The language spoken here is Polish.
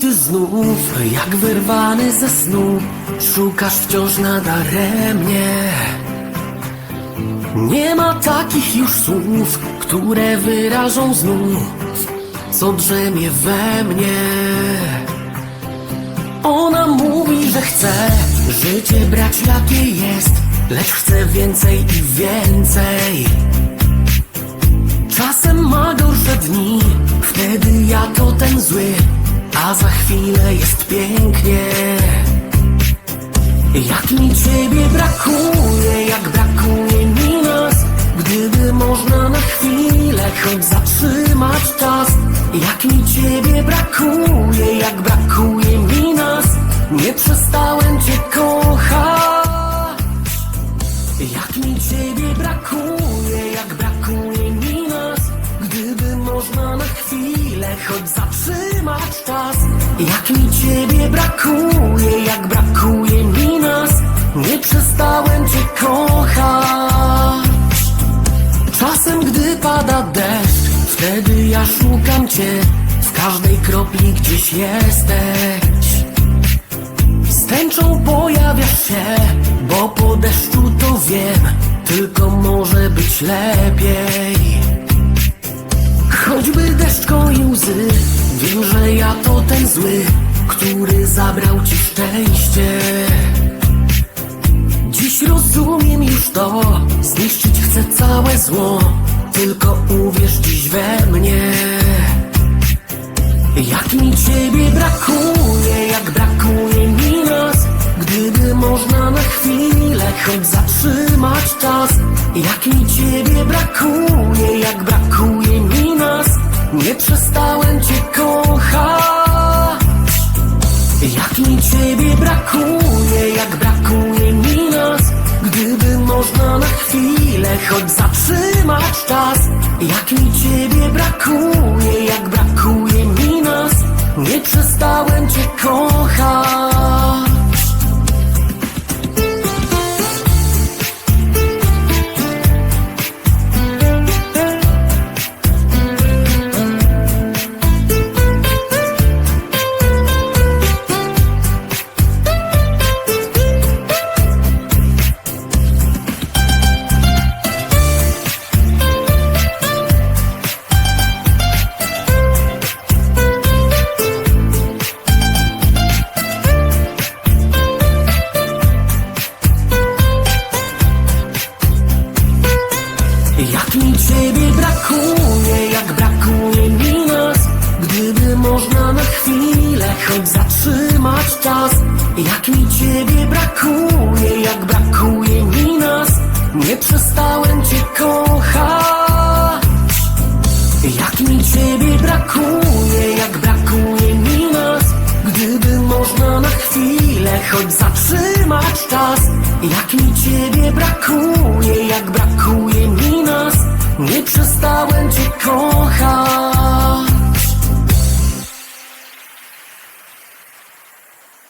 ty znów, jak wyrwany ze snu, szukasz wciąż nadaremnie. Nie ma takich już słów, które wyrażą znów, co drzemie we mnie. Ona mówi, że chce życie brać jakie jest, lecz chce więcej i więcej. Czasem ma gorsze dni, wtedy ja to ten zły, a za chwilę jest pięknie. Jak mi ciebie brakuje, jak brakuje mi nas, gdyby można na chwilę choć zatrzymać czas. Jak mi ciebie brakuje, jak brakuje mi nas, nie przestałem cię kochać. Jak mi ciebie brakuje, jak brakuje mi nas Gdyby można na chwilę choć zatrzymać czas. Jak mi ciebie brakuje, jak brakuje mi nas Nie przestałem cię kochać. Czasem gdy pada deszcz Wtedy ja szukam cię. W każdej kropli gdzieś jesteś. Z tęczą pojawiasz się, bo po deszczu to wiem, tylko może być lepiej. Choćby łzy, wiem, że ja to ten zły, który zabrał ci szczęście. Dziś rozumiem już to, zniszczyć chcę całe zło, tylko uwierz dziś we mnie. Jak mi ciebie brakuje, jak brakuje mi nas. Gdyby można na chwilę choć zatrzymać czas. Jak mi ciebie brakuje, jak brakuje Nie przestałem cię kochać. Jak mi ciebie brakuje, jak brakuje mi nas. Gdyby można na chwilę choć zatrzymać czas. Jak mi ciebie brakuje, jak Jak mi ciebie brakuje, jak brakuje mi nas. Gdyby można na chwilę choć zatrzymać czas. Jak mi ciebie brakuje, jak brakuje mi nas. Nie przestałem cię kochać. Jak mi ciebie brakuje, jak brakuje mi nas. Gdyby można na chwilę choć zatrzymać czas. Jak mi ciebie brakuje, jak brakuje przestałem cię kochać